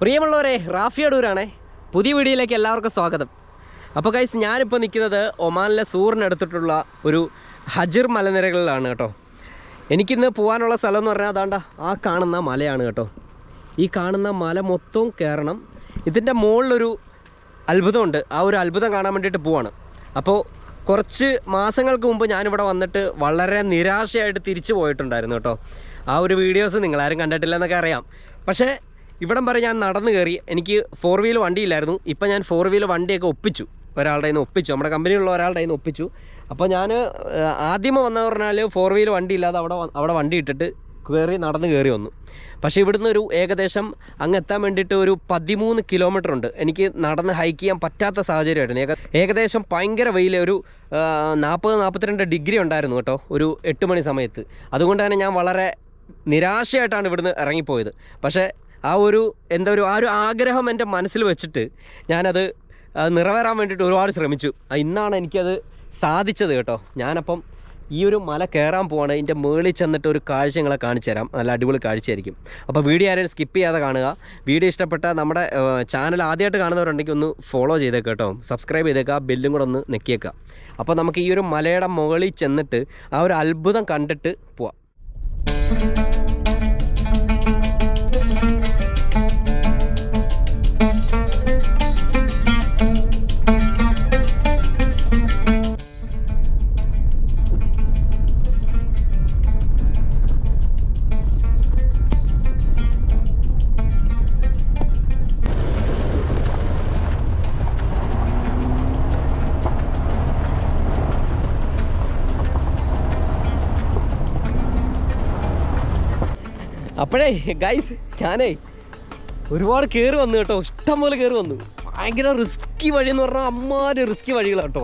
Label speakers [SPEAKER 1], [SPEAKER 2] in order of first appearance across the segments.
[SPEAKER 1] പ്രിയമുള്ളവരെ റാഫി അടൂരാണ് പുതിയ വീഡിയോയിലേക്ക് എല്ലാവർക്കും സ്വാഗതം അപ്പോൾ കൈസ് ഞാനിപ്പോൾ നിൽക്കുന്നത് ഒമാനിലെ സൂറിനടുത്തിട്ടുള്ള ഒരു ഹജിർ മലനിരകളിലാണ് കേട്ടോ എനിക്കിന്ന് പോകാനുള്ള സ്ഥലം എന്ന് പറഞ്ഞാൽ അതാണ്ട ആ കാണുന്ന മലയാണ് കേട്ടോ ഈ കാണുന്ന മല മൊത്തവും കയറണം ഇതിൻ്റെ മുകളിലൊരു അത്ഭുതമുണ്ട് ആ ഒരു അത്ഭുതം കാണാൻ വേണ്ടിയിട്ട് പോവാണ് അപ്പോൾ കുറച്ച് മാസങ്ങൾക്ക് മുമ്പ് ഞാനിവിടെ വന്നിട്ട് വളരെ നിരാശയായിട്ട് തിരിച്ചു പോയിട്ടുണ്ടായിരുന്നു കേട്ടോ ആ ഒരു വീഡിയോസ് നിങ്ങളാരും എന്നൊക്കെ അറിയാം പക്ഷേ ഇവിടം വരെ ഞാൻ നടന്നു കയറി എനിക്ക് ഫോർ വീൽ വണ്ടിയില്ലായിരുന്നു ഇപ്പം ഞാൻ ഫോർ വീൽ വണ്ടിയൊക്കെ ഒപ്പിച്ചു ഒരാളുടെ നിന്ന് ഒപ്പിച്ചു നമ്മുടെ കമ്പനിയിലുള്ള ഒരാളുടെ നിന്ന് ഒപ്പിച്ചു അപ്പോൾ ഞാൻ ആദ്യമേ വന്നതെന്ന് പറഞ്ഞാൽ ഫോർ വീൽ വണ്ടി ഇല്ലാതെ അവിടെ അവിടെ വണ്ടി ഇട്ടിട്ട് കയറി നടന്ന് കയറി വന്നു പക്ഷേ ഇവിടുന്ന് ഒരു ഏകദേശം അങ്ങ് എത്താൻ വേണ്ടിയിട്ട് ഒരു പതിമൂന്ന് കിലോമീറ്റർ ഉണ്ട് എനിക്ക് നടന്ന് ഹൈക്ക് ചെയ്യാൻ പറ്റാത്ത സാഹചര്യമായിരുന്നു ഏകദേശം ഭയങ്കര വെയിൽ ഒരു നാൽപ്പത് നാൽപ്പത്തിരണ്ട് ഡിഗ്രി ഉണ്ടായിരുന്നു കേട്ടോ ഒരു എട്ട് മണി സമയത്ത് അതുകൊണ്ട് തന്നെ ഞാൻ വളരെ നിരാശയായിട്ടാണ് ഇവിടുന്ന് ഇറങ്ങിപ്പോയത് പക്ഷേ ആ ഒരു എന്താ ഒരു ആ ഒരു ആഗ്രഹം എൻ്റെ മനസ്സിൽ വെച്ചിട്ട് ഞാനത് നിറവേറാൻ വേണ്ടിയിട്ട് ഒരുപാട് ശ്രമിച്ചു ഇന്നാണ് എനിക്കത് സാധിച്ചത് കേട്ടോ ഞാനപ്പം ഈ ഒരു മല കയറാൻ പോവാണ് ഇതിൻ്റെ മേളിൽ ചെന്നിട്ട് ഒരു കാഴ്ചകളെ കാണിച്ചു തരാം നല്ല അടിപൊളി കാഴ്ചയായിരിക്കും അപ്പോൾ വീഡിയോ ആരെങ്കിലും സ്കിപ്പ് ചെയ്യാതെ കാണുക വീഡിയോ ഇഷ്ടപ്പെട്ട നമ്മുടെ ചാനൽ ആദ്യമായിട്ട് കാണുന്നവരുണ്ടെങ്കിൽ ഒന്ന് ഫോളോ ചെയ്തേക്കുക കേട്ടോ സബ്സ്ക്രൈബ് ചെയ്തേക്കുക ബെല്ലും കൂടെ ഒന്ന് നെക്കിയേക്കുക അപ്പോൾ നമുക്ക് ഈ ഒരു മലയുടെ മുകളിൽ ചെന്നിട്ട് ആ ഒരു അത്ഭുതം കണ്ടിട്ട് പോവാം അപ്പോഴേ ഗൈസ് ഞാനേ ഒരുപാട് കയറി വന്നു കേട്ടോ ഇഷ്ടം പോലെ കയറി വന്നു ഭയങ്കര റിസ്കി വഴി എന്ന് പറഞ്ഞാൽ അമ്മാരി റിസ്കി വഴികളാണ് കേട്ടോ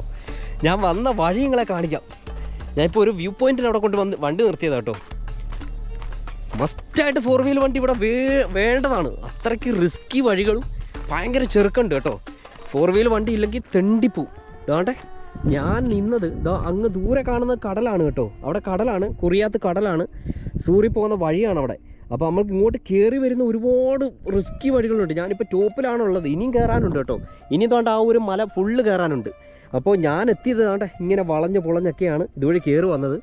[SPEAKER 1] ഞാൻ വന്ന വഴി നിങ്ങളെ കാണിക്കാം ഞാനിപ്പോൾ ഒരു വ്യൂ പോയിന്റിന് അവിടെ കൊണ്ട് വന്ന് വണ്ടി നിർത്തിയതാണ് കേട്ടോ മസ്റ്റായിട്ട് ഫോർ വീൽ വണ്ടി ഇവിടെ വേ വേണ്ടതാണ് അത്രയ്ക്ക് റിസ്കി വഴികളും ഭയങ്കര ചെറുക്കുണ്ട് കേട്ടോ ഫോർ വീൽ വണ്ടി ഇല്ലെങ്കിൽ തെണ്ടിപ്പൂ വേണ്ടേ ഞാൻ നിന്നത് ദാ അങ്ങ് ദൂരെ കാണുന്ന കടലാണ് കേട്ടോ അവിടെ കടലാണ് കുറിയാത്ത കടലാണ് സൂറി പോകുന്ന വഴിയാണ് അവിടെ അപ്പോൾ നമ്മൾക്ക് ഇങ്ങോട്ട് കയറി വരുന്ന ഒരുപാട് റിസ്ക്കി വഴികളുണ്ട് ഞാനിപ്പോൾ ടോപ്പിലാണുള്ളത് ഇനിയും കയറാനുണ്ട് കേട്ടോ ഇനി തോണ്ട ആ ഒരു മല ഫുള്ള് കയറാനുണ്ട് അപ്പോൾ ഞാൻ എത്തിയത് തോണ്ട ഇങ്ങനെ വളഞ്ഞ് പൊളഞ്ഞൊക്കെയാണ് ഇതുവഴി കയറി വന്നത്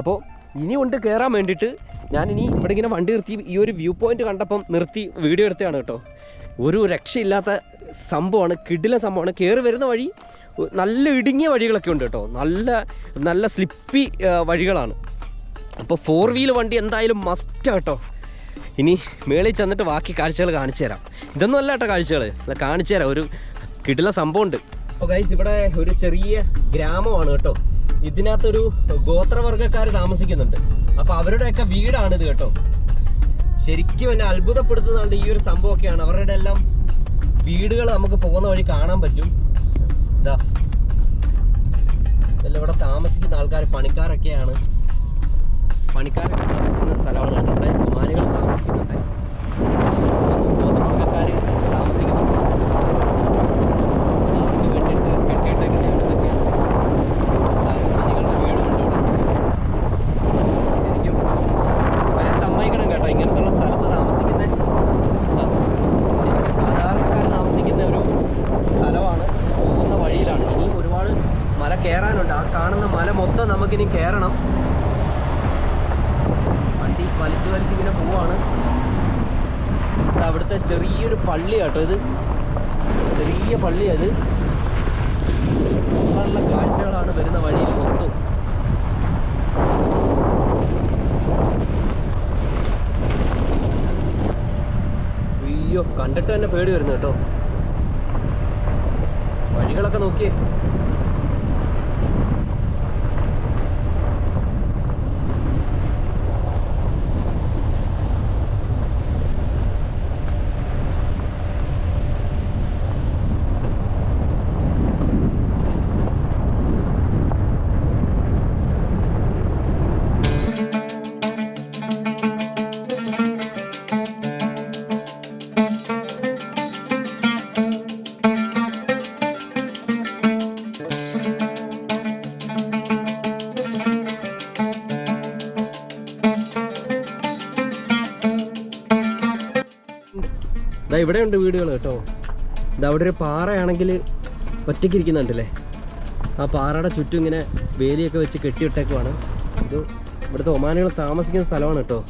[SPEAKER 1] അപ്പോൾ ഇനിയുണ്ട് കയറാൻ വേണ്ടിയിട്ട് ഞാനിനി ഇവിടെ ഇങ്ങനെ വണ്ടി നിർത്തി ഈ ഒരു വ്യൂ പോയിന്റ് കണ്ടപ്പം നിർത്തി വീഡിയോ എടുത്തതാണ് കേട്ടോ ഒരു രക്ഷയില്ലാത്ത സംഭവമാണ് കിഡിലെ സംഭവമാണ് കയറി വരുന്ന വഴി നല്ല ഇടുങ്ങിയ വഴികളൊക്കെ ഉണ്ട് കേട്ടോ നല്ല നല്ല സ്ലിപ്പി വഴികളാണ് അപ്പോൾ ഫോർ വീൽ വണ്ടി എന്തായാലും മസ്റ്റ് കേട്ടോ ഇനി മേളിൽ ചെന്നിട്ട് ബാക്കി കാഴ്ചകൾ കാണിച്ചു തരാം ഇതൊന്നും അല്ല കേട്ടോ കാഴ്ചകൾ അല്ല കാണിച്ചു തരാം ഒരു സംഭവം ഉണ്ട് അപ്പോൾ ഗൈസ് ഇവിടെ ഒരു ചെറിയ ഗ്രാമമാണ് കേട്ടോ ഇതിനകത്തൊരു ഗോത്രവർഗ്ഗക്കാർ താമസിക്കുന്നുണ്ട് അപ്പോൾ അവരുടെയൊക്കെ വീടാണിത് കേട്ടോ ശരിക്കും എന്നെ അത്ഭുതപ്പെടുത്തുന്നുണ്ട് ഈ ഒരു സംഭവമൊക്കെയാണ് അവരുടെ എല്ലാം വീടുകൾ നമുക്ക് പോകുന്ന വഴി കാണാൻ പറ്റും ഇതാ ഇതെല്ലാം ഇവിടെ താമസിക്കുന്ന ആൾക്കാർ പണിക്കാരൊക്കെയാണ് പണിക്കാരൊക്കെ താമസിക്കുന്ന സ്ഥലമാണ് കേട്ടോ താമസിക്കുന്നുണ്ട് വലിച്ച് ഇങ്ങനെ പോവാണ് അവിടുത്തെ ചെറിയൊരു പള്ളി കേട്ടോ ഇത് ചെറിയ പള്ളി അത് നല്ല കാഴ്ചകളാണ് വരുന്ന വഴിയിൽ മൊത്തം അയ്യോ കണ്ടിട്ട് തന്നെ പേടി വരുന്നു കേട്ടോ വഴികളൊക്കെ നോക്കിയേ ഇവിടെ ഉണ്ട് വീടുകൾ കേട്ടോ ഇത് അവിടെ ഒരു പാറയാണെങ്കിൽ ഒറ്റയ്ക്ക് ഇരിക്കുന്നുണ്ടല്ലേ ആ പാറയുടെ ചുറ്റും ഇങ്ങനെ വേലിയൊക്കെ വെച്ച് കെട്ടിയിട്ടേക്കുവാണ് ഇത് ഇവിടുത്തെ ഒമാനികൾ താമസിക്കുന്ന സ്ഥലമാണ് കേട്ടോ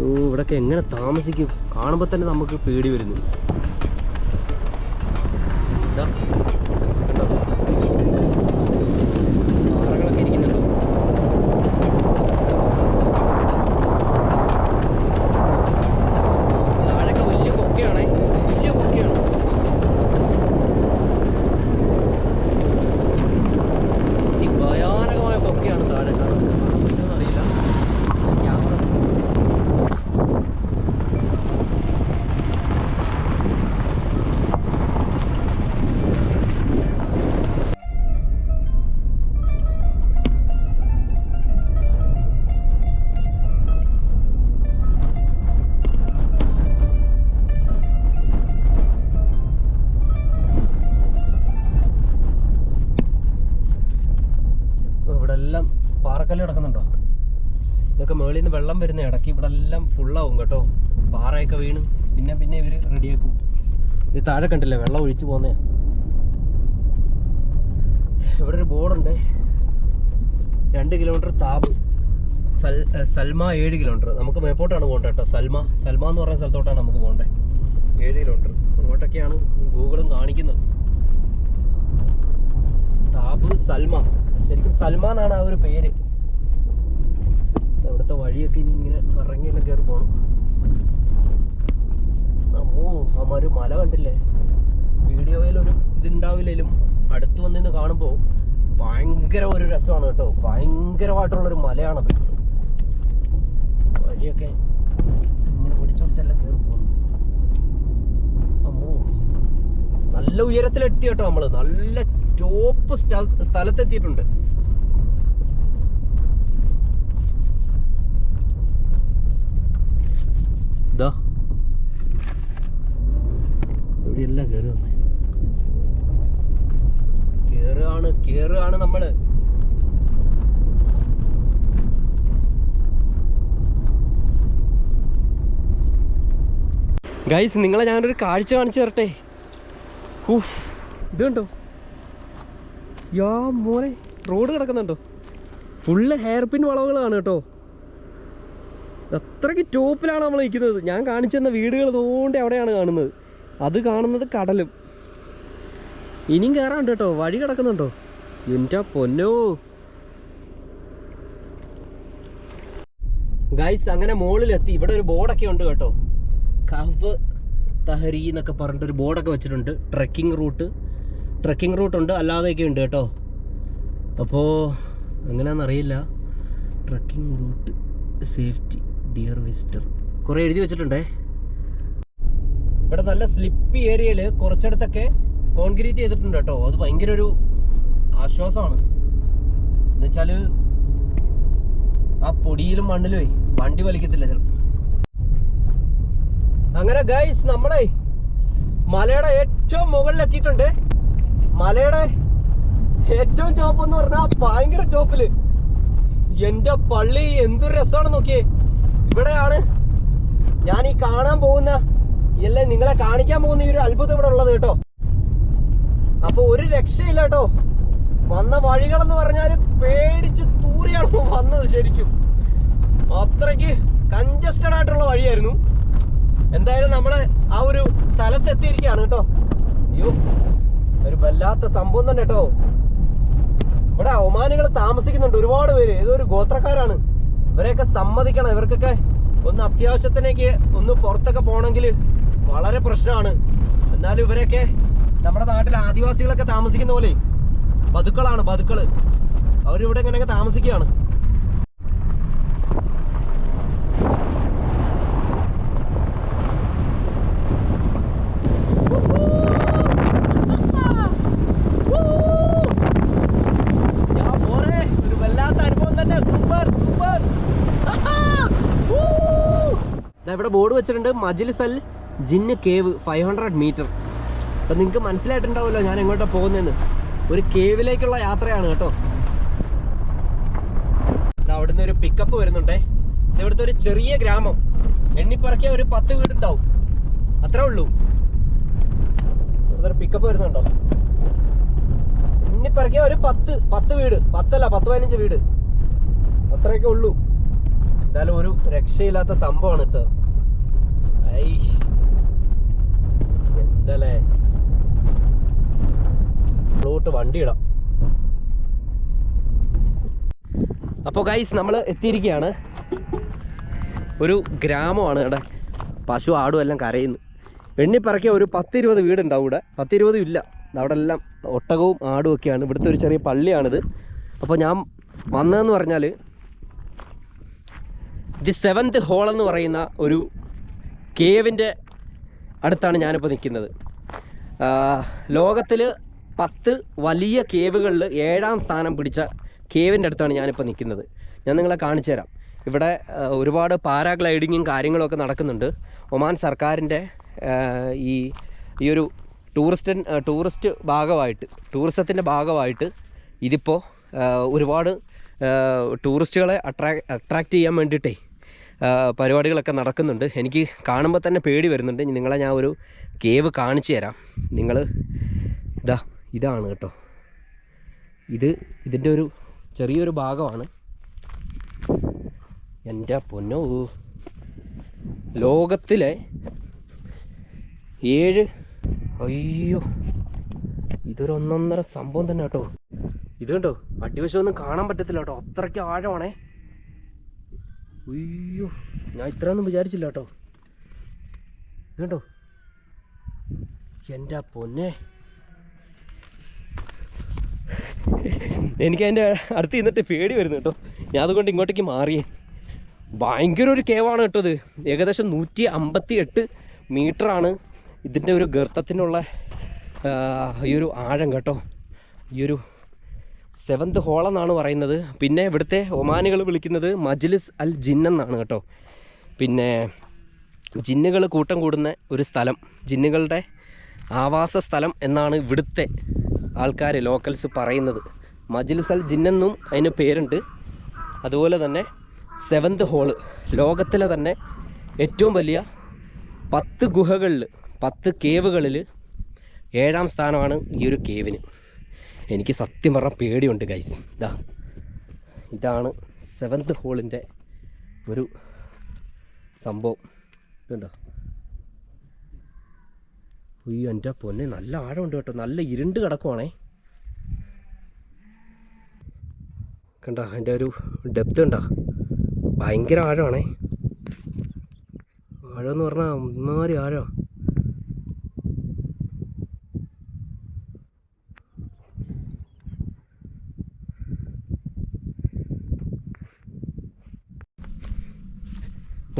[SPEAKER 1] ഓ ഇവിടൊക്കെ എങ്ങനെ താമസിക്കും കാണുമ്പോൾ തന്നെ നമുക്ക് പേടി വരുന്നു കേട്ടോ മുകളിൽ നിന്ന് വെള്ളം വരുന്ന ഇടയ്ക്ക് ഇവിടെ എല്ലാം ഫുള്ളാവും കേട്ടോ പാറയൊക്കെ വീണ് പിന്നെ പിന്നെ ഇവർ റെഡിയാക്കും ഇത് താഴെ കണ്ടില്ല വെള്ളം ഒഴിച്ചു പോന്നേ ഇവിടെ ഒരു ബോർഡുണ്ട് രണ്ട് കിലോമീറ്റർ താപ് സൽ സൽമ ഏഴ് കിലോമീറ്റർ നമുക്ക് മേപ്പോട്ടാണ് പോകേണ്ടത് കേട്ടോ സൽമ സൽമ എന്ന് പറയുന്ന സ്ഥലത്തോട്ടാണ് നമുക്ക് പോകേണ്ടത് ഏഴ് കിലോമീറ്റർ അങ്ങോട്ടൊക്കെയാണ് ഗൂഗിളും കാണിക്കുന്നത് താപ് സൽമ ശരിക്കും സൽമ എന്നാണ് ആ ഒരു പേര് വഴിയൊക്കെ ഇനി ഇങ്ങനെ ഇറങ്ങിയെല്ലാം കയറി പോകണം ഓ അമ്മ മല കണ്ടില്ലേ വീഡിയോയിൽ ഒരു ഇതുണ്ടാവില്ലേലും അടുത്ത് വന്നിന്ന് കാണുമ്പോൾ ഭയങ്കര ഒരു രസമാണ് കേട്ടോ ഭയങ്കരമായിട്ടുള്ളൊരു മലയാണത് വഴിയൊക്കെ ഇങ്ങനെ പിടിച്ചുപിടിച്ചെല്ലാം കയറി പോകുന്നു അമ്മോ നല്ല ഉയരത്തിലെത്തി കേട്ടോ നമ്മൾ നല്ല ടോപ്പ് സ്ഥലത്തെത്തിയിട്ടുണ്ട് ഗൈസ് നിങ്ങളെ ഞാനൊരു കാഴ്ച കാണിച്ചു തരട്ടെ ഊഫ് ഇത് കണ്ടോ യാ മോനെ റോഡ് കിടക്കുന്നുണ്ടോ ഫുള്ള് ഹെയർ പിൻ വളവുകളാണ് കേട്ടോ അത്രയ്ക്ക് ടോപ്പിലാണ് നമ്മൾ നിൽക്കുന്നത് ഞാൻ കാണിച്ചു തന്ന വീടുകൾ തോണ്ടി അവിടെയാണ് കാണുന്നത് അത് കാണുന്നത് കടലും ഇനിയും കയറാണ്ട് കേട്ടോ വഴി കിടക്കുന്നുണ്ടോ എൻ്റെ പൊന്നോ ഗൈസ് അങ്ങനെ മുകളിലെത്തി ഇവിടെ ഒരു ബോർഡൊക്കെ ഉണ്ട് കേട്ടോ കഹഫ് തഹരി എന്നൊക്കെ പറഞ്ഞിട്ട് ഒരു ബോർഡൊക്കെ വെച്ചിട്ടുണ്ട് ട്രക്കിംഗ് റൂട്ട് ട്രക്കിംഗ് ഉണ്ട് അല്ലാതെയൊക്കെ ഉണ്ട് കേട്ടോ അപ്പോൾ എങ്ങനെയാണെന്നറിയില്ല trekking route safety dear visitor കുറേ എഴുതി വെച്ചിട്ടുണ്ടേ ഇവിടെ നല്ല സ്ലിപ്പി ഏരിയയിൽ കുറച്ചിടത്തൊക്കെ കോൺക്രീറ്റ് ചെയ്തിട്ടുണ്ട് കേട്ടോ അത് ഭയങ്കര ഒരു ആശ്വാസമാണ് എന്നുവെച്ചാൽ ആ പൊടിയിലും മണ്ണിലും വണ്ടി വലിക്കത്തില്ല ചിലപ്പോൾ അങ്ങനെ ഗൈസ് നമ്മളെ മലയുടെ ഏറ്റവും മുകളിൽ എത്തിയിട്ടുണ്ട് മലയുടെ ഏറ്റവും ടോപ്പ് എന്ന് പറഞ്ഞാൽ ഭയങ്കര ടോപ്പില് എന്റെ പള്ളി എന്തൊരു രസമാണ് നോക്കിയേ ഇവിടെയാണ് ഞാൻ ഈ കാണാൻ പോകുന്ന എല്ലാം നിങ്ങളെ കാണിക്കാൻ പോകുന്ന ഈ ഒരു അത്ഭുതം ഇവിടെ ഉള്ളത് കേട്ടോ അപ്പൊ ഒരു രക്ഷയില്ല കേട്ടോ വന്ന വഴികളെന്ന് പറഞ്ഞാൽ പേടിച്ച് തൂറിയാണ് വന്നത് ശരിക്കും അത്രയ്ക്ക് കഞ്ചസ്റ്റഡ് ആയിട്ടുള്ള വഴിയായിരുന്നു എന്തായാലും നമ്മള് ആ ഒരു സ്ഥലത്ത് എത്തിയിരിക്കുകയാണ് കേട്ടോ അയ്യോ ഒരു വല്ലാത്ത സംഭവം തന്നെ കേട്ടോ ഇവിടെ ഒമാനുകൾ താമസിക്കുന്നുണ്ട് ഒരുപാട് പേര് ഏതോ ഒരു ഗോത്രക്കാരാണ് ഇവരെയൊക്കെ സമ്മതിക്കണം ഇവർക്കൊക്കെ ഒന്ന് അത്യാവശ്യത്തിനേക്ക് ഒന്ന് പുറത്തൊക്കെ പോകണമെങ്കിൽ വളരെ പ്രശ്നമാണ് എന്നാലും ഇവരൊക്കെ നമ്മുടെ നാട്ടിലെ ആദിവാസികളൊക്കെ താമസിക്കുന്ന പോലെ ബതുക്കളാണ് ബതുക്കള് അവരിവിടെ ഇങ്ങനെയൊക്കെ താമസിക്കുകയാണ് ബോർഡ് വെച്ചിട്ടുണ്ട് മജിൽസൽ ജിന്ന് കേവ് ഫൈവ് ഹൺഡ്രഡ് മീറ്റർ അപ്പം നിങ്ങൾക്ക് മനസ്സിലായിട്ടുണ്ടാവുമല്ലോ ഞാൻ എങ്ങോട്ടാണ് പോകുന്നതെന്ന് ഒരു കേവിലേക്കുള്ള യാത്രയാണ് കേട്ടോ അവിടെ നിന്ന് ഒരു പിക്കപ്പ് വരുന്നുണ്ടേ ഇവിടുത്തെ ഒരു ചെറിയ ഗ്രാമം എണ്ണിപ്പറക്കിയ ഒരു പത്ത് വീടുണ്ടാവും അത്രേ ഉള്ളൂ ഇവിടുത്തെ പിക്കപ്പ് വരുന്നുണ്ടോ എണ്ണിപ്പറക്കിയ ഒരു പത്ത് പത്ത് വീട് പത്തല്ല പത്ത് പതിനഞ്ച് വീട് അത്രയൊക്കെ ഉള്ളൂ എന്തായാലും ഒരു രക്ഷയില്ലാത്ത സംഭവമാണ് കേട്ടോ എന്തല്ലേ ഫ്ലോട്ട് വണ്ടി ഇടാം അപ്പോൾ ഗൈസ് നമ്മൾ എത്തിയിരിക്കുകയാണ് ഒരു ഗ്രാമമാണ് ഇവിടെ പശു ആടും എല്ലാം കരയുന്നു എണ്ണിപ്പറക്കിയ ഒരു പത്തിരുപത് വീടുണ്ടാവും ഇവിടെ പത്തിരുപതും ഇല്ല അവിടെ എല്ലാം ഒട്ടകവും ആടും ഒക്കെയാണ് ഇവിടുത്തെ ഒരു ചെറിയ പള്ളിയാണിത് അപ്പോൾ ഞാൻ വന്നതെന്ന് പറഞ്ഞാൽ ദി സെവൻത് ഹോൾ എന്ന് പറയുന്ന ഒരു കേവിൻ്റെ അടുത്താണ് ഞാനിപ്പോൾ നിൽക്കുന്നത് ലോകത്തിൽ പത്ത് വലിയ കേവുകളിൽ ഏഴാം സ്ഥാനം പിടിച്ച കേവിൻ്റെ അടുത്താണ് ഞാനിപ്പോൾ നിൽക്കുന്നത് ഞാൻ നിങ്ങളെ കാണിച്ചു തരാം ഇവിടെ ഒരുപാട് പാരാഗ്ലൈഡിങ്ങും കാര്യങ്ങളൊക്കെ നടക്കുന്നുണ്ട് ഒമാൻ സർക്കാരിൻ്റെ ഈ ഈ ഒരു ടൂറിസ്റ്റ് ടൂറിസ്റ്റ് ഭാഗമായിട്ട് ടൂറിസത്തിൻ്റെ ഭാഗമായിട്ട് ഇതിപ്പോൾ ഒരുപാട് ടൂറിസ്റ്റുകളെ അട്രാ അട്രാക്റ്റ് ചെയ്യാൻ വേണ്ടിയിട്ടേ പരിപാടികളൊക്കെ നടക്കുന്നുണ്ട് എനിക്ക് കാണുമ്പോൾ തന്നെ പേടി വരുന്നുണ്ട് നിങ്ങളെ ഞാൻ ഒരു കേവ് കാണിച്ചു തരാം നിങ്ങൾ ഇതാ ഇതാണ് കേട്ടോ ഇത് ഇതിൻ്റെ ഒരു ചെറിയൊരു ഭാഗമാണ് എൻ്റെ പൊന്നോ ലോകത്തിലെ ഏഴ് അയ്യോ ഇതൊരു ഒന്നൊന്നര സംഭവം തന്നെ കേട്ടോ ഇത് കണ്ടോ അടിവശമൊന്നും കാണാൻ പറ്റത്തില്ല കേട്ടോ അത്രയ്ക്ക് ആഴമാണേ അയ്യോ ഞാൻ ഇത്രയൊന്നും വിചാരിച്ചില്ല കേട്ടോ കേട്ടോ എൻ്റെ പൊന്നെ എനിക്ക് അതിൻ്റെ അടുത്ത് നിന്നിട്ട് പേടി വരുന്നു കേട്ടോ ഞാൻ അതുകൊണ്ട് ഇങ്ങോട്ടേക്ക് മാറിയേ ഭയങ്കര ഒരു കേവാണ് കേട്ടത് ഏകദേശം നൂറ്റി അമ്പത്തി എട്ട് മീറ്ററാണ് ഇതിൻ്റെ ഒരു ഗർത്തത്തിനുള്ള ഈ ഒരു ആഴം കേട്ടോ ഈ ഒരു സെവൻത് ഹോൾ എന്നാണ് പറയുന്നത് പിന്നെ ഇവിടുത്തെ ഒമാനുകൾ വിളിക്കുന്നത് മജ്ലിസ് അൽ ജിന്നെന്നാണ് കേട്ടോ പിന്നെ ജിന്നുകൾ കൂട്ടം കൂടുന്ന ഒരു സ്ഥലം ജിന്നുകളുടെ ആവാസ സ്ഥലം എന്നാണ് ഇവിടുത്തെ ആൾക്കാർ ലോക്കൽസ് പറയുന്നത് മജ്ലിസ് അൽ ജിന്നെന്നും അതിന് പേരുണ്ട് അതുപോലെ തന്നെ സെവൻത് ഹോള് ലോകത്തിലെ തന്നെ ഏറ്റവും വലിയ പത്ത് ഗുഹകളിൽ പത്ത് കേവുകളിൽ ഏഴാം സ്ഥാനമാണ് ഈ ഒരു കേവിന് എനിക്ക് സത്യം പറഞ്ഞാൽ പേടിയുണ്ട് ഗൈസ് ഇതാ ഇതാണ് സെവൻത് ഹോളിൻ്റെ ഒരു സംഭവം ഇതുണ്ടോ ഉയ്യോ എൻ്റെ പൊന്നെ നല്ല ആഴമുണ്ട് കേട്ടോ നല്ല ഇരുണ്ട് കിടക്കുവാണേ കണ്ട അതിൻ്റെ ഒരു ഡെപ്ത് ഉണ്ടോ ഭയങ്കര ആഴമാണേ ആഴമെന്ന് പറഞ്ഞാൽ ഒന്നാമത് ആഴമാണ്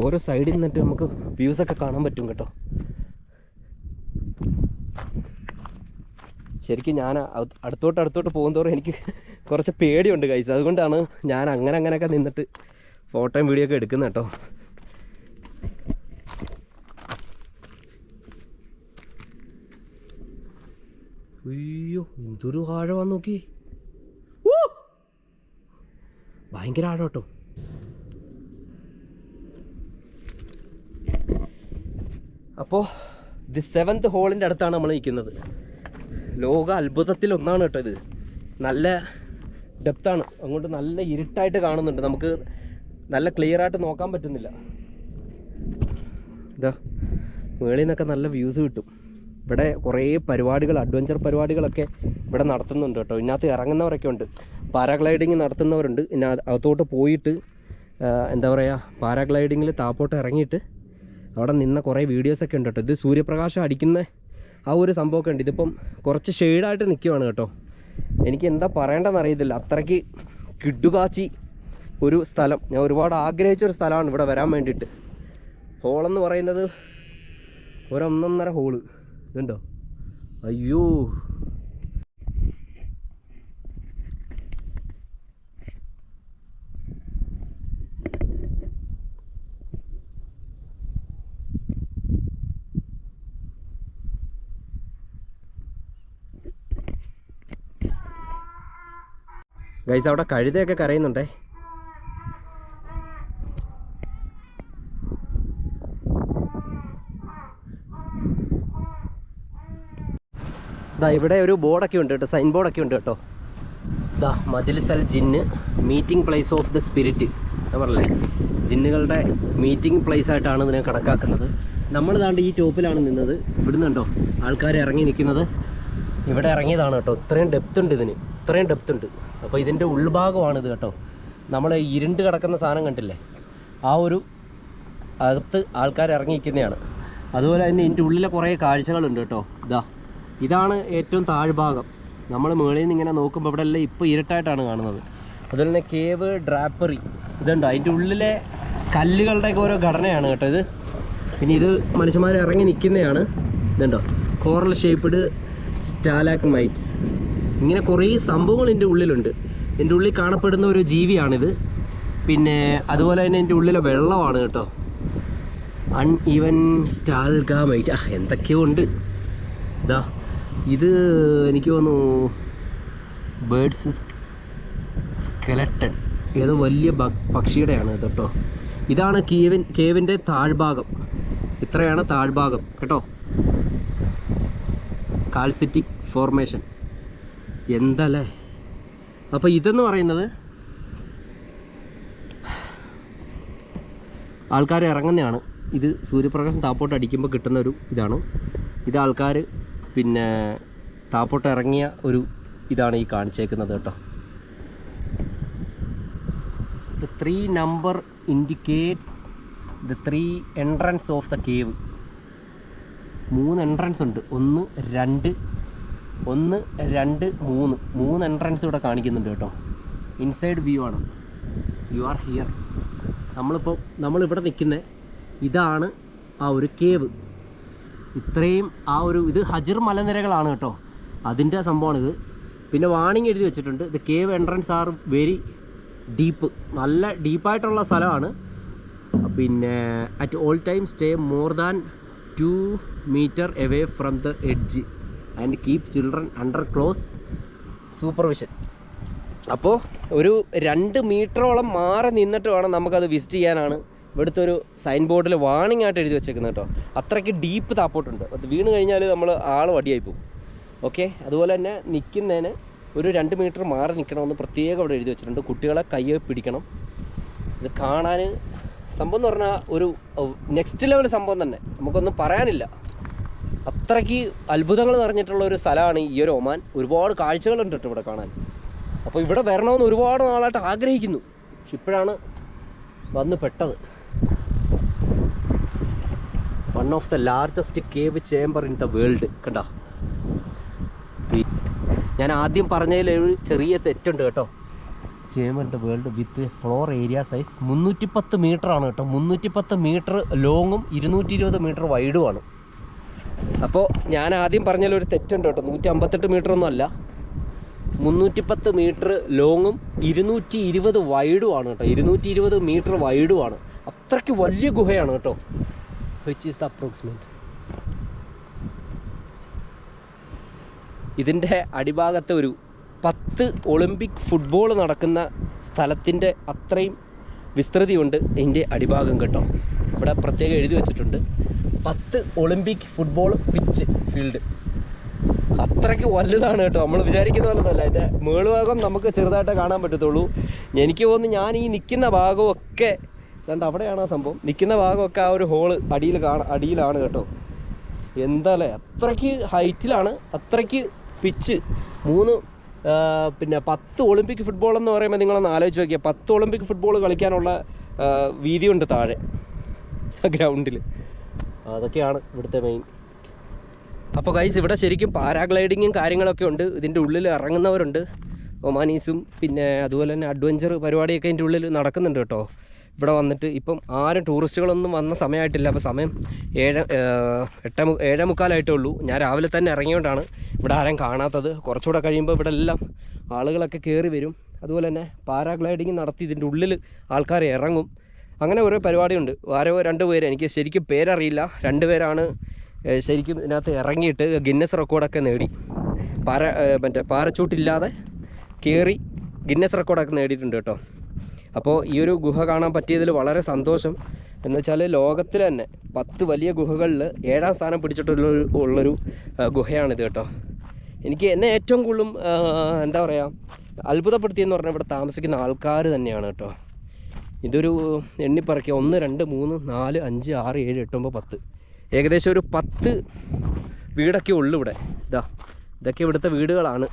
[SPEAKER 1] ഓരോ സൈഡിൽ നിന്നിട്ട് നമുക്ക് വ്യൂസൊക്കെ കാണാൻ പറ്റും കേട്ടോ ശരിക്കും ഞാൻ അടുത്തോട്ട് അടുത്തോട്ട് തോറും എനിക്ക് കുറച്ച് പേടിയുണ്ട് കൈസ് അതുകൊണ്ടാണ് ഞാൻ അങ്ങനെ അങ്ങനെയൊക്കെ നിന്നിട്ട് ഫോട്ടോയും വീഡിയോ ഒക്കെ എടുക്കുന്നത് കേട്ടോ അയ്യോ എന്തൊരു ആഴമാ നോക്കി ഭയങ്കര ആഴം കേട്ടോ അപ്പോൾ ദി സെവൻത് ഹോളിൻ്റെ അടുത്താണ് നമ്മൾ നിൽക്കുന്നത് ലോക അത്ഭുതത്തിൽ ഒന്നാണ് കേട്ടോ ഇത് നല്ല ഡെപ്താണ് അങ്ങോട്ട് നല്ല ഇരുട്ടായിട്ട് കാണുന്നുണ്ട് നമുക്ക് നല്ല ക്ലിയറായിട്ട് നോക്കാൻ പറ്റുന്നില്ല ഇതാ മേളിൽ നിന്നൊക്കെ നല്ല വ്യൂസ് കിട്ടും ഇവിടെ കുറേ പരിപാടികൾ അഡ്വഞ്ചർ പരിപാടികളൊക്കെ ഇവിടെ നടത്തുന്നുണ്ട് കേട്ടോ ഇതിനകത്ത് ഇറങ്ങുന്നവരൊക്കെ ഉണ്ട് പാരാഗ്ലൈഡിങ് നടത്തുന്നവരുണ്ട് പിന്നെ അകത്തോട്ട് പോയിട്ട് എന്താ പറയുക പാരാഗ്ലൈഡിങ്ങിൽ താപ്പോട്ട് ഇറങ്ങിയിട്ട് അവിടെ നിന്ന കുറേ വീഡിയോസൊക്കെ ഉണ്ട് കേട്ടോ ഇത് സൂര്യപ്രകാശം അടിക്കുന്ന ആ ഒരു സംഭവമൊക്കെ ഉണ്ട് ഇതിപ്പം കുറച്ച് ഷെയ്ഡായിട്ട് നിൽക്കുവാണ് കേട്ടോ എനിക്ക് എന്താ പറയേണ്ടതെന്ന് അറിയത്തില്ല അത്രയ്ക്ക് കിഡുകാച്ചി ഒരു സ്ഥലം ഞാൻ ഒരുപാട് ആഗ്രഹിച്ചൊരു സ്ഥലമാണ് ഇവിടെ വരാൻ വേണ്ടിയിട്ട് ഹോളെന്ന് പറയുന്നത് ഒരൊന്നൊന്നര ഹോള് ഇതുണ്ടോ അയ്യോ ഗൈസ് അവിടെ കഴുതയൊക്കെ കരയുന്നുണ്ടേ ഇതാ ഇവിടെ ഒരു ബോർഡൊക്കെ ഉണ്ട് കേട്ടോ സൈൻ ബോർഡൊക്കെ ഉണ്ട് കേട്ടോ ഇതാ Majlis Jinn meeting place of the spirit എന്ന് പറഞ്ഞില്ലേ ജിന്നുകളുടെ മീറ്റിംഗ് പ്ലേസ് ആയിട്ടാണ് ഇതിനെ കണക്കാക്കുന്നത് നമ്മളിതാണ്ട് ഈ ടോപ്പിലാണ് നിന്നത് ഇവിടുന്നുണ്ടോ ആൾക്കാർ ഇറങ്ങി നിൽക്കുന്നത് ഇവിടെ ഇറങ്ങിയതാണ് കേട്ടോ ഇത്രയും ഡെപ്ത് ഉണ്ട് ഇതിന് ഇത്രയും ഡെപ്ത് ഉണ്ട് അപ്പോൾ ഇതിൻ്റെ ഉൾഭാഗമാണിത് ഇത് കേട്ടോ നമ്മൾ ഇരുണ്ട് കിടക്കുന്ന സാധനം കണ്ടില്ലേ ആ ഒരു അകത്ത് ആൾക്കാർ ഇറങ്ങിയിരിക്കുന്നതാണ് അതുപോലെ തന്നെ ഇതിൻ്റെ ഉള്ളിലെ കുറേ കാഴ്ചകളുണ്ട് കേട്ടോ ഇതാ ഇതാണ് ഏറ്റവും താഴ്ഭാഗം നമ്മൾ മുകളിൽ നിന്ന് ഇങ്ങനെ നോക്കുമ്പോൾ ഇവിടെ എല്ലാം ഇപ്പോൾ ഇരുട്ടായിട്ടാണ് കാണുന്നത് അതുപോലെ തന്നെ കേവ് ഡ്രാപ്പറി ഇതുണ്ട് അതിൻ്റെ ഉള്ളിലെ കല്ലുകളുടെയൊക്കെ ഓരോ ഘടനയാണ് കേട്ടോ ഇത് പിന്നെ ഇത് മനുഷ്യന്മാർ ഇറങ്ങി നിൽക്കുന്നതാണ് ഇതുണ്ടോ കോറൽ ഷേപ്പ്ഡ് സ്റ്റാലാക്മൈറ്റ്സ് ഇങ്ങനെ കുറേ സംഭവങ്ങൾ എൻ്റെ ഉള്ളിലുണ്ട് എൻ്റെ ഉള്ളിൽ കാണപ്പെടുന്ന ഒരു ജീവിയാണിത് പിന്നെ അതുപോലെ തന്നെ എൻ്റെ ഉള്ളിലെ വെള്ളമാണ് കേട്ടോ അൺ ഈവൻ മൈറ്റ് ആ എന്തൊക്കെയോ ഉണ്ട് ഇതാ ഇത് എനിക്ക് തോന്നുന്നു ബേഡ്സ് സ്കെലട്ടൺ ഏതോ വലിയ പക്ഷിയുടെയാണ് കേട്ടോ ഇതാണ് കീവൻ കേവിൻ്റെ താഴ്ഭാഗം ഇത്രയാണ് താഴ്ഭാഗം കേട്ടോ കാൽസിറ്റിക് ഫോർമേഷൻ എന്തല്ലേ അപ്പോൾ ഇതെന്ന് പറയുന്നത് ആൾക്കാർ ഇറങ്ങുന്നതാണ് ഇത് സൂര്യപ്രകാശം താപ്പോട്ട് അടിക്കുമ്പോൾ കിട്ടുന്ന ഒരു ഇതാണ് ഇത് ആൾക്കാർ പിന്നെ താപ്പോട്ട് ഇറങ്ങിയ ഒരു ഇതാണ് ഈ കാണിച്ചേക്കുന്നത് കേട്ടോ the three number indicates the three entrance of the cave മൂന്ന് എൻട്രൻസ് ഉണ്ട് ഒന്ന് രണ്ട് ഒന്ന് രണ്ട് മൂന്ന് മൂന്ന് എൻട്രൻസ് ഇവിടെ കാണിക്കുന്നുണ്ട് കേട്ടോ ഇൻസൈഡ് വ്യൂ ആണ് യു ആർ ഹിയർ നമ്മളിപ്പോൾ നമ്മളിവിടെ നിൽക്കുന്ന ഇതാണ് ആ ഒരു കേവ് ഇത്രയും ആ ഒരു ഇത് ഹജിർ മലനിരകളാണ് കേട്ടോ അതിൻ്റെ സംഭവമാണിത് പിന്നെ വാണിംഗ് എഴുതി വെച്ചിട്ടുണ്ട് ഇത് cave entrance are very deep നല്ല ഡീപ്പായിട്ടുള്ള സ്ഥലമാണ് പിന്നെ at all time stay more than two metre away from the edge and keep children under close supervision അപ്പോൾ ഒരു രണ്ട് മീറ്ററോളം മാറി നിന്നിട്ട് വേണം നമുക്കത് വിസിറ്റ് ചെയ്യാനാണ് ഇവിടുത്തെ ഒരു സൈൻ ബോർഡിൽ വാണിംഗ് ആയിട്ട് എഴുതി വെച്ചേക്കുന്നത് കേട്ടോ അത്രയ്ക്ക് ഡീപ്പ് താപ്പോട്ടുണ്ട് അത് വീണ് കഴിഞ്ഞാൽ നമ്മൾ ആൾ വടിയായി പോകും ഓക്കെ അതുപോലെ തന്നെ നിൽക്കുന്നതിന് ഒരു രണ്ട് മീറ്റർ മാറി നിൽക്കണമെന്ന് പ്രത്യേകം അവിടെ എഴുതി വെച്ചിട്ടുണ്ട് കുട്ടികളെ കയ്യെ പിടിക്കണം ഇത് കാണാൻ സംഭവം എന്ന് പറഞ്ഞാൽ ഒരു നെക്സ്റ്റ് uh, ലെവൽ സംഭവം തന്നെ നമുക്കൊന്നും പറയാനില്ല അത്രയ്ക്ക് അത്ഭുതങ്ങൾ നിറഞ്ഞിട്ടുള്ള ഒരു സ്ഥലമാണ് ഈ ഒരു ഒമാൻ ഒരുപാട് കാഴ്ചകളുണ്ട് കേട്ടോ ഇവിടെ കാണാൻ അപ്പോൾ ഇവിടെ വരണമെന്ന് ഒരുപാട് നാളായിട്ട് ആഗ്രഹിക്കുന്നു പക്ഷെ ഇപ്പോഴാണ് വന്ന് പെട്ടത് one of the largest cave chamber in the world കണ്ട ഞാൻ ആദ്യം പറഞ്ഞതിൽ ഒരു ചെറിയ തെറ്റുണ്ട് കേട്ടോ chamber in the world with floor area size മുന്നൂറ്റി പത്ത് ആണ് കേട്ടോ മുന്നൂറ്റി പത്ത് മീറ്റർ ലോങ്ങും ഇരുന്നൂറ്റി ഇരുപത് മീറ്റർ വൈഡുമാണ് അപ്പോൾ ഞാൻ ആദ്യം ഒരു തെറ്റുണ്ട് കേട്ടോ നൂറ്റി അമ്പത്തെട്ട് മീറ്റർ ഒന്നും അല്ല മുന്നൂറ്റി പത്ത് മീറ്റർ ലോങ്ങും ഇരുന്നൂറ്റി ഇരുപത് വൈഡുമാണ് കേട്ടോ ഇരുന്നൂറ്റി ഇരുപത് മീറ്റർ വൈഡുമാണ് അത്രയ്ക്ക് വലിയ ഗുഹയാണ് കേട്ടോ വിച്ച് ഈസ് ദ അപ്രോക്സിമേറ്റ് ഇതിൻ്റെ അടിഭാഗത്തെ ഒരു പത്ത് ഒളിമ്പിക് ഫുട്ബോൾ നടക്കുന്ന സ്ഥലത്തിൻ്റെ അത്രയും വിസ്തൃതിയുണ്ട് ഇതിൻ്റെ അടിഭാഗം കേട്ടോ ഇവിടെ പ്രത്യേകം എഴുതി വച്ചിട്ടുണ്ട് പത്ത് ഒളിമ്പിക് ഫുട്ബോൾ പിച്ച് ഫീൽഡ് അത്രയ്ക്ക് വലുതാണ് കേട്ടോ നമ്മൾ വിചാരിക്കുന്ന പോലതല്ല അതിൻ്റെ മേളുഭാഗം നമുക്ക് ചെറുതായിട്ട് കാണാൻ പറ്റത്തുള്ളൂ എനിക്ക് തോന്നുന്നു ഞാൻ ഈ നിൽക്കുന്ന ഭാഗമൊക്കെ കണ്ട് അവിടെയാണ് ആ സംഭവം നിൽക്കുന്ന ഭാഗമൊക്കെ ആ ഒരു ഹോള് അടിയിൽ കാണാം അടിയിലാണ് കേട്ടോ എന്താല്ലേ അത്രയ്ക്ക് ഹൈറ്റിലാണ് അത്രയ്ക്ക് പിച്ച് മൂന്ന് പിന്നെ പത്ത് ഒളിമ്പിക് ഫുട്ബോൾ എന്ന് പറയുമ്പോൾ നിങ്ങളൊന്ന് ആലോചിച്ച് നോക്കിയാൽ പത്ത് ഒളിമ്പിക് ഫുട്ബോൾ കളിക്കാനുള്ള വീതിയുണ്ട് താഴെ ഗ്രൗണ്ടിൽ അതൊക്കെയാണ് ഇവിടുത്തെ മെയിൻ അപ്പോൾ കൈസ് ഇവിടെ ശരിക്കും പാരാഗ്ലൈഡിങ്ങും കാര്യങ്ങളൊക്കെ ഉണ്ട് ഇതിൻ്റെ ഉള്ളിൽ ഇറങ്ങുന്നവരുണ്ട് ഒമാനീസും പിന്നെ അതുപോലെ തന്നെ അഡ്വഞ്ചർ പരിപാടിയൊക്കെ അതിൻ്റെ ഉള്ളിൽ നടക്കുന്നുണ്ട് കേട്ടോ ഇവിടെ വന്നിട്ട് ഇപ്പം ആരും ടൂറിസ്റ്റുകളൊന്നും വന്ന സമയമായിട്ടില്ല അപ്പോൾ സമയം ഏഴ് എട്ട് ഏഴേ മുക്കാലായിട്ടേ ഉള്ളൂ ഞാൻ രാവിലെ തന്നെ ഇറങ്ങിയോണ്ടാണ് ഇവിടെ ആരും കാണാത്തത് കുറച്ചുകൂടെ കഴിയുമ്പോൾ ഇവിടെ എല്ലാം ആളുകളൊക്കെ കയറി വരും അതുപോലെ തന്നെ പാരാഗ്ലൈഡിങ് നടത്തി ഇതിൻ്റെ ഉള്ളിൽ ആൾക്കാർ ഇറങ്ങും അങ്ങനെ ഓരോ പരിപാടിയുണ്ട് ആരോ രണ്ട് പേര് എനിക്ക് ശരിക്കും പേരറിയില്ല രണ്ട് പേരാണ് ശരിക്കും ഇതിനകത്ത് ഇറങ്ങിയിട്ട് ഗിന്നസ് റെക്കോർഡൊക്കെ നേടി പാര മറ്റേ പാരച്ചൂട്ടില്ലാതെ കയറി ഗിന്നസ് റെക്കോർഡൊക്കെ നേടിയിട്ടുണ്ട് കേട്ടോ അപ്പോൾ ഈ ഒരു ഗുഹ കാണാൻ പറ്റിയതിൽ വളരെ സന്തോഷം എന്ന് വെച്ചാൽ ലോകത്തിൽ തന്നെ പത്ത് വലിയ ഗുഹകളിൽ ഏഴാം സ്ഥാനം പിടിച്ചിട്ടുള്ള ഉള്ളൊരു ഗുഹയാണിത് കേട്ടോ എനിക്ക് എന്നെ ഏറ്റവും കൂടുതലും എന്താ പറയുക അത്ഭുതപ്പെടുത്തിയെന്ന് പറഞ്ഞാൽ ഇവിടെ താമസിക്കുന്ന ആൾക്കാർ തന്നെയാണ് കേട്ടോ ഇതൊരു എണ്ണിപ്പറക്കുക ഒന്ന് രണ്ട് മൂന്ന് നാല് അഞ്ച് ആറ് ഏഴ് എട്ട് ഒമ്പത് പത്ത് ഏകദേശം ഒരു പത്ത് വീടൊക്കെ ഉള്ളു ഇവിടെ ഇതാ ഇതൊക്കെ ഇവിടുത്തെ വീടുകളാണ്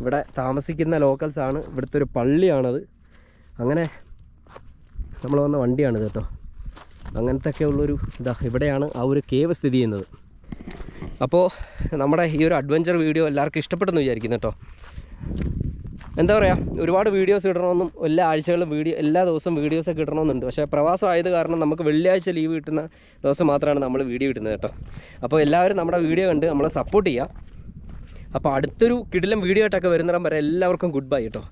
[SPEAKER 1] ഇവിടെ താമസിക്കുന്ന ലോക്കൽസാണ് ഇവിടുത്തെ ഒരു പള്ളിയാണത് അങ്ങനെ നമ്മൾ വന്ന വണ്ടിയാണിത് കേട്ടോ അങ്ങനത്തെ ഒക്കെ ഉള്ളൊരു ഇതാ ഇവിടെയാണ് ആ ഒരു കേവ് സ്ഥിതി ചെയ്യുന്നത് അപ്പോൾ നമ്മുടെ ഈ ഒരു അഡ്വഞ്ചർ വീഡിയോ എല്ലാവർക്കും ഇഷ്ടപ്പെട്ടെന്ന് വിചാരിക്കുന്നു കേട്ടോ എന്താ പറയുക ഒരുപാട് വീഡിയോസ് കിട്ടണമെന്നും എല്ലാ ആഴ്ചകളും വീഡിയോ എല്ലാ ദിവസവും ഒക്കെ കിട്ടണമെന്നുണ്ട് പക്ഷേ ആയത് കാരണം നമുക്ക് വെള്ളിയാഴ്ച ലീവ് കിട്ടുന്ന ദിവസം മാത്രമാണ് നമ്മൾ വീഡിയോ ഇടുന്നത് കേട്ടോ അപ്പോൾ എല്ലാവരും നമ്മുടെ വീഡിയോ കണ്ട് നമ്മളെ സപ്പോർട്ട് ചെയ്യുക അപ്പോൾ അടുത്തൊരു കിടിലം വീഡിയോ ആയിട്ടൊക്കെ വരുന്നിടം വരെ എല്ലാവർക്കും ഗുഡ് ബൈ കേട്ടോ